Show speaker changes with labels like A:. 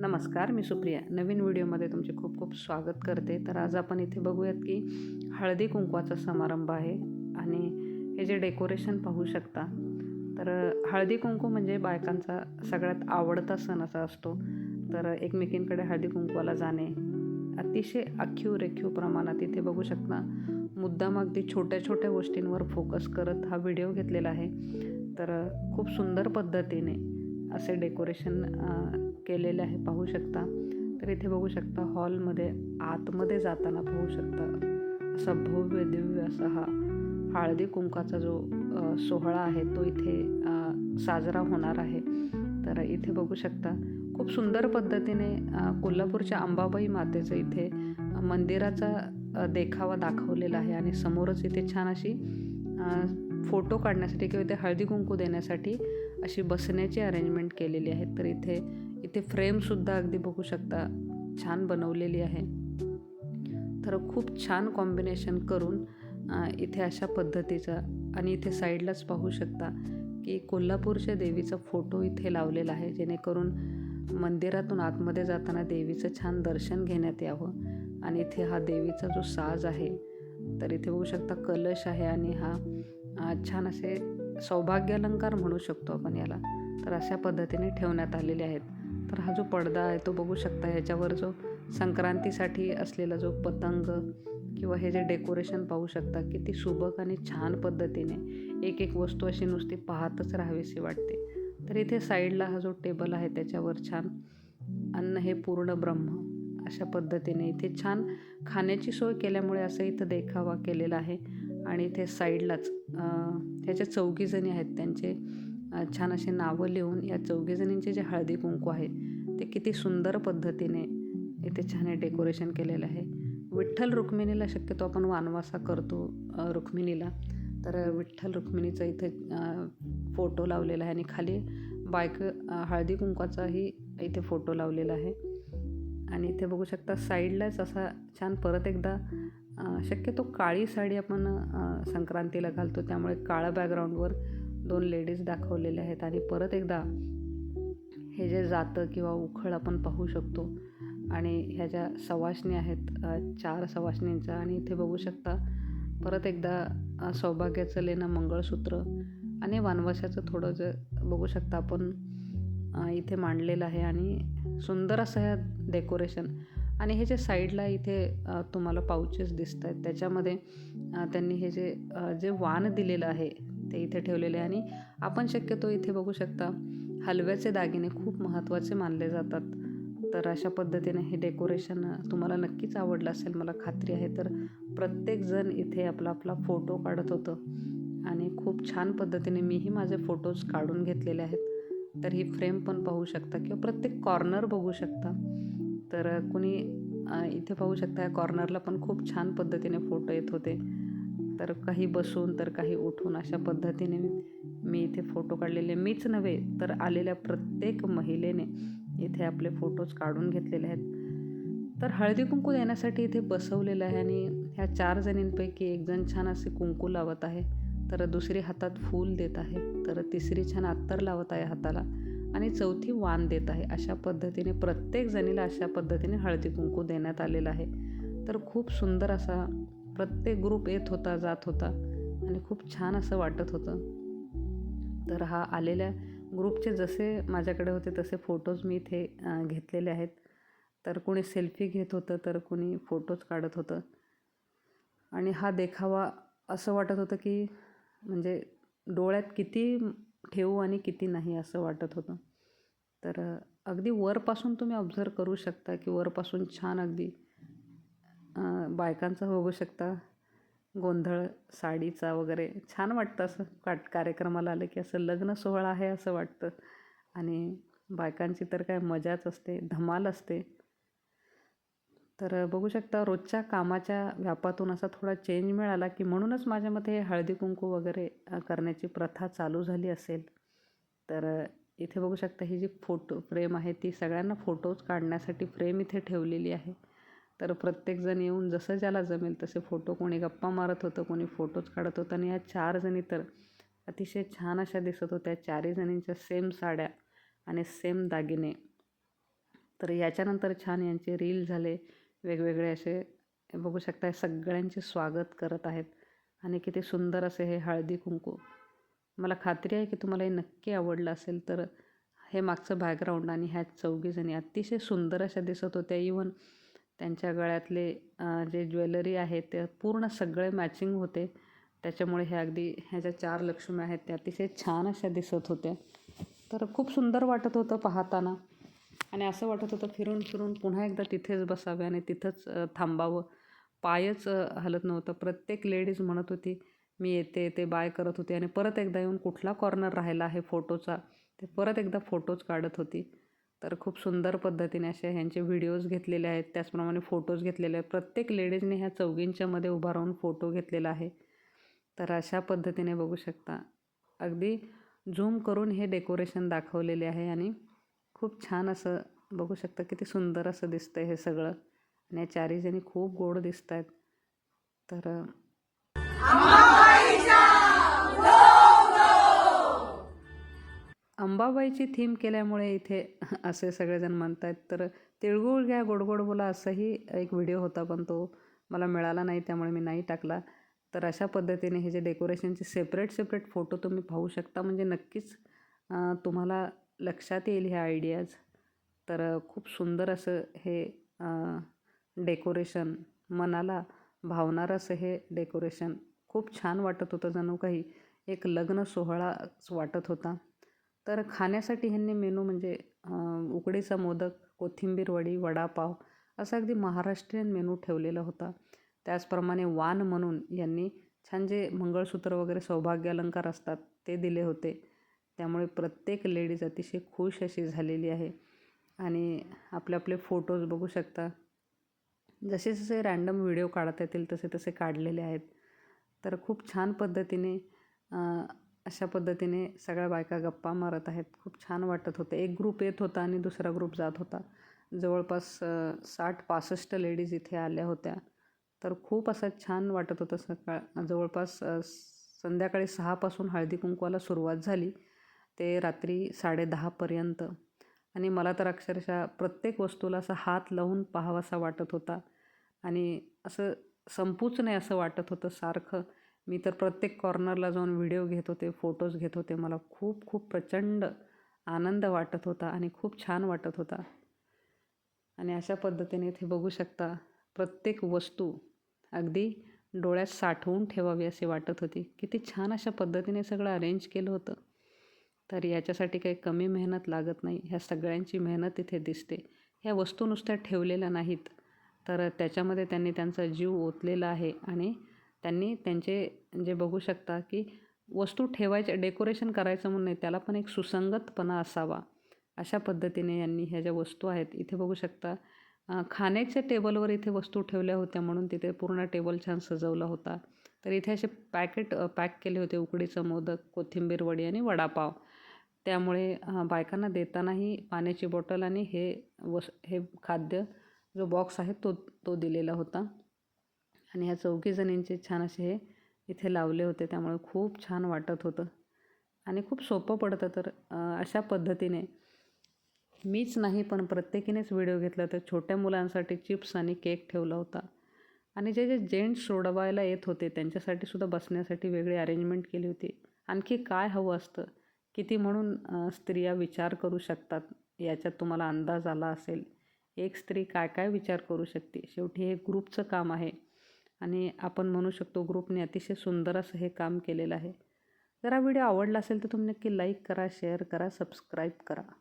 A: नमस्कार मी सुप्रिया. नवीन व्हिडिओमध्ये तुमचे खूप खूप स्वागत करते. तर आज आपण इथे बघूयात की हळदी कुंकवाचा समारंभ आहे आणि हे जे डेकोरेशन पाहू शकता तर हळदी कुंकू म्हणजे बायकांचा सगळ्यात आवडता सण असा असतो. तर एकमेकींकडे हळदी कुंकवाला जाणे अतिशय आखीव रेखीव प्रमाणात इथे बघू शकता. मुद्दाम अगदी छोट्या छोट्या गोष्टींवर फोकस करत हा व्हिडिओ घेतलेला आहे. तर खूप सुंदर पद्धतीने असे डेकोरेशन केलेले आहे पाहू शकता. तर इथे बघू शकता हॉलमध्ये आतमध्ये जाताना पाहू शकता असा भव्य दिव्य असा हा हळदी कुंकाचा जो सोहळा आहे तो इथे साजरा होणार आहे. तर इथे बघू शकता खूप सुंदर पद्धतीने कोल्हापूरच्या अंबाबाई मातेचं इथे मंदिराचा देखावा दाखवलेला आहे आणि समोरच इथे छान अशी फोटो काढण्यासाठी किंवा इथे हळदी कुंकू देण्यासाठी अशी बसण्याची अरेंजमेंट केलेली आहे. तर इथे इथे फ्रेमसुद्धा अगदी बघू शकता छान बनवलेली आहे. तर खूप छान कॉम्बिनेशन करून इथे अशा पद्धतीचा आणि इथे साईडलाच पाहू शकता की कोल्हापूरच्या देवीचा फोटो इथे लावलेला आहे जेणेकरून मंदिरातून आतमध्ये जाताना देवीचं छान दर्शन घेण्यात यावं आणि इथे हा देवीचा जो साज आहे तर इथे बघू शकता कलश आहे आणि हा छान असे सौभाग्यालंकार म्हणू शकतो आपण याला. तर अशा पद्धतीने ठेवण्यात आलेले आहेत. तर हा जो पडदा आहे तो बघू शकता ह्याच्यावर जो संक्रांतीसाठी असलेला जो पतंग किंवा हे जे डेकोरेशन पाहू शकता किती सुबक आणि छान पद्धतीने एक एक वस्तू अशी नुसती पाहतच राहावीशी वाटते. तर इथे साईडला हा जो टेबल आहे त्याच्यावर छान अन्न हे पूर्ण ब्रह्म अशा पद्धतीने इथे छान खाण्याची सोय केल्यामुळे असं इथं देखावा केलेला आहे. आणि इथे साईडलाच ह्याच्या चौघीजणी आहेत त्यांचे छान असे नावं लिहून या चौघीजणींचे जे हळदी कुंकू आहे ते किती सुंदर पद्धतीने इथे छान डेकोरेशन केलेलं आहे. विठ्ठल रुक्मिणीला शक्यतो आपण वानवासा करतो रुक्मिणीला. तर विठ्ठल रुक्मिणीचा इथे फोटो लावलेला आहे आणि खाली बायक हळदी कुंकवाचाही इथे फोटो लावलेला आहे. आणि इथे बघू शकता साईडलाच असा छान परत एकदा शक्यतो काळी साडी आपण संक्रांतीला घालतो त्यामुळे काळ्या बॅकग्राऊंडवर दोन लेडीज दाखवलेल्या आहेत आणि परत एकदा हे जे जातं किंवा उखळ आपण पाहू शकतो आणि ह्या ज्या सवासणी आहेत चार सवासणींचा आणि इथे बघू शकता परत एकदा सौभाग्याचं लेणं मंगळसूत्र आणि वानवाशाचं थोडं जे बघू शकता आपण इथे मांडलेलं आहे आणि सुंदर असं ह्या डेकोरेशन आणि हे जे साईडला इथे तुम्हाला पाउचेस दिसत आहेत त्याच्यामध्ये त्यांनी हे जे जे वाण दिलेलं आहे ते इथे ठेवलेले आणि आपण शक्यतो इथे बघू शकता हलव्याचे दागिने खूप महत्त्वाचे मानले जातात. तर अशा पद्धतीने हे डेकोरेशन तुम्हाला नक्कीच आवडलं असेल मला खात्री आहे. तर प्रत्येकजण इथे आपला आपला फोटो काढत होतं आणि खूप छान पद्धतीने मीही माझे फोटोज काढून घेतलेले आहेत. तर ही फ्रेम पण पाहू शकता किंवा प्रत्येक कॉर्नर बघू शकता. तर कुणी इथे पाहू शकता या कॉर्नरला पण खूप छान पद्धतीने फोटो येत होते. तर काही बसून तर काही उठून अशा पद्धतीने मी इथे फोटो काढलेले. मीच नव्हे तर आलेल्या प्रत्येक महिलेने इथे आपले फोटोज काढून घेतलेले आहेत. तर हळदी कुंकू देण्यासाठी इथे बसवलेलं आहे आणि ह्या चार जणींपैकी एक जण छान असे कुंकू लावत आहे. तर दुसरी हातात फूल देत आहे. तर तिसरी छान अत्तर लावत आहे हाताला आणि चौथी वाण देत आहे. अशा पद्धतीने प्रत्येक जणीला अशा पद्धतीने हळदी कुंकू देण्यात आलेलं आहे. तर खूप सुंदर असा प्रत्येक ग्रुप येत होता जात होता आणि खूप छान असं वाटत होतं. तर हा आलेल्या ग्रुपचे जसे माझ्याकडे होते तसे फोटोज मी इथे घेतलेले आहेत. तर कोणी सेल्फी घेत होतं तर कोणी फोटोज काढत होतं. आणि हा देखावा असं वाटत होतं की म्हणजे डोळ्यात किती ठेवू आणि किती नाही असं वाटत होतं. तर अगदी वरपासून तुम्ही ऑब्झर्व करू शकता की वरपासून छान अगदी बायकांचा बघू शकता. गोंधळ साडीचा वगैरे. छान वाटतं असं काट कार्यक्रमाला आलं की असं लग्न सोहळा आहे असं वाटतं. आणि बायकांची तर काय मजाच असते धमाल असते. तर बघू शकता रोजच्या कामाच्या व्यापातून असा थोडा चेंज मिळाला की म्हणूनच माझ्या मते हे हळदी कुंकू वगैरे करण्याची प्रथा चालू झाली असेल. तर इथे बघू शकता ही जी फोटो फ्रेम आहे ती सगळ्यांना फोटोज काढण्यासाठी फ्रेम इथे ठेवलेली आहे. तर प्रत्येकजण येऊन जसं ज्याला जमेल तसे फोटो कोणी गप्पा मारत होतं कोणी फोटोज काढत होतं आणि या चार जणी तर अतिशय छान अशा दिसत होत्या. चारही जणींच्या सेम साड्या आणि सेम दागिने. तर याच्यानंतर छान यांचे रील झाले. वेगवेगळे असे बघू शकता सगळ्यांचे स्वागत करत आहेत. आणि किती सुंदर असे हे हळदी कुंकू. मला खात्री आहे की तुम्हाला हे नक्की आवडलं असेल तर हे मागचं बॅकग्राऊंड आणि ह्या चौघीजणी अतिशय सुंदर अशा दिसत होत्या. इवन त्यांच्या गळ्यातले जे ज्वेलरी आहे ते पूर्ण सगळे मॅचिंग होते. त्याच्यामुळे हे अगदी ह्याच्या चार लक्ष्मी आहेत त्या अतिशय छान अशा दिसत होत्या. तर खूप सुंदर वाटत होतं पाहताना. आणि असं वाटत होतं फिरून फिरून पुन्हा एकदा तिथेच बसावे आणि तिथंच थांबावं. पायच हलत नव्हतं. प्रत्येक लेडीज म्हणत होती मी येते येते बाय करत होते. आणि परत एकदा येऊन कुठला कॉर्नर राहिला आहे फोटोचा ते परत एकदा फोटोज काढत होती. तर खूप सुंदर पद्धतीने असे ह्यांचे व्हिडिओज घेतलेले आहेत. त्याचप्रमाणे फोटोज घेतलेले आहेत. प्रत्येक लेडीजने ह्या चौघींच्यामध्ये उभा राहून फोटो घेतलेला आहे. तर अशा पद्धतीने बघू शकता. अगदी झूम करून हे डेकोरेशन दाखवलेले आहे आणि खूप छान असं बघू शकता किती सुंदर असं दिसतं हे सगळं. आणि या चारीजणी खूप गोड दिसत आहेत तर अंबाबाईची थीम केल्यामुळे इथे असे सगळेजण म्हणत आहेत तर तिळगुळ घ्या गोडगोड बोला असंही एक व्हिडिओ होता पण तो मला मिळाला नाही त्यामुळे मी नाही टाकला. तर अशा पद्धतीने हे जे डेकोरेशनचे सेपरेट सेपरेट फोटो तुम्ही पाहू शकता. म्हणजे नक्कीच तुम्हाला लक्षात येईल हे आयडियाज तर खूप सुंदर असं हे डेकोरेशन मनाला भावणारं असं हे डेकोरेशन खूप छान वाटत होतं जणू काही. एक लग्न सोहळाच वाटत होता. तर खाण्यासाठी ह्यांनी मेनू म्हणजे उकडीचा मोदक कोथिंबीर वडी वडापाव असा अगदी महाराष्ट्रीयन मेनू ठेवलेला होता. त्याचप्रमाणे वान म्हणून यांनी छान जे मंगळसूत्र वगैरे सौभाग्य अलंकार असतात ते दिले होते. त्यामुळे प्रत्येक लेडीज अतिशय खुश अशी झालेली आहे. आणि आपले आपले फोटोज बघू शकता. जसे जसे रॅन्डम व्हिडिओ काढता येतील तसे तसे काढलेले आहेत. तर खूप छान पद्धतीने अशा पद्धतीने सगळ्या बायका गप्पा मारत आहेत. खूप छान वाटत होते. एक ग्रुप येत होता आणि दुसरा ग्रुप जात होता. जवळपास साठ पासष्ट लेडीज इथे आल्या होत्या. तर खूप असं छान वाटत होतं सकाळ. जवळपास संध्याकाळी सहापासून हळदी कुंकवाला सुरुवात झाली. ते रात्री साडेदहापर्यंत आणि मला तर अक्षरशः प्रत्येक वस्तूला असा हात लावून पाहावासा वाटत होता. आणि असं संपूच नाही असं वाटत होतं सारखं. मी तर प्रत्येक कॉर्नरला जाऊन व्हिडिओ घेत होते फोटोज घेत होते. मला खूप खूप प्रचंड आनंद वाटत होता आणि खूप छान वाटत होता. आणि अशा पद्धतीने इथे बघू शकता प्रत्येक वस्तू अगदी डोळ्यात साठवून ठेवावी असे वाटत होती. किती छान अशा पद्धतीने सगळं अरेंज केलं होतं. तर याच्यासाठी काही कमी मेहनत लागत नाही. ह्या सगळ्यांची मेहनत इथे दिसते. ह्या वस्तू नुसत्या ठेवलेल्या नाहीत. तर त्याच्यामध्ये त्यांनी त्यांचा जीव ओतलेला आहे आणि त्यांनी त्यांचे जे बघू शकता की वस्तू ठेवायच्या डेकोरेशन करायचं म्हणून नाही त्याला पण एक सुसंगतपणा असावा. अशा पद्धतीने यांनी ह्या ज्या वस्तू आहेत इथे बघू शकता खाण्याच्या टेबलवर इथे वस्तू ठेवल्या होत्या म्हणून तिथे पूर्ण टेबल छान सजवला होता. तर इथे असे पॅकेट पॅक केले होते उकडीचं मोदक कोथिंबीर वडी आणि वडापाव. त्यामुळे बायकांना देतानाही पाण्याची बॉटल आणि हे वस हे खाद्य जो बॉक्स आहे तो तो दिलेला होता. आणि ह्या चौघीजणींचे छान असे हे इथे लावले होते त्यामुळे खूप छान वाटत होतं. आणि खूप सोपं पडतं तर अशा पद्धतीने. मीच नाही पण प्रत्येकीनेच व्हिडिओ घेतला तर छोट्या मुलांसाठी चिप्स आणि केक ठेवला होता. आणि जे जे जेंट्स सोडवायला येत होते त्यांच्यासाठी सुद्धा बसण्यासाठी वेगळी अरेंजमेंट केली होती. आणखी काय हवं असतं? किती म्हणून स्त्रिया विचार करू शकतात? याच्यात तुम्हाला अंदाज आला असेल. एक स्त्री काय काय विचार करू शकते? शेवटी हे ग्रुपचं काम आहे. आणि आपण म्हणू शकतो ग्रुपने अतिशय सुंदर असं हे काम केलेलं आहे. जर हा व्हिडिओ आवडला असेल तर तुम्ही नक्की लाईक करा शेअर करा सबस्क्राईब करा.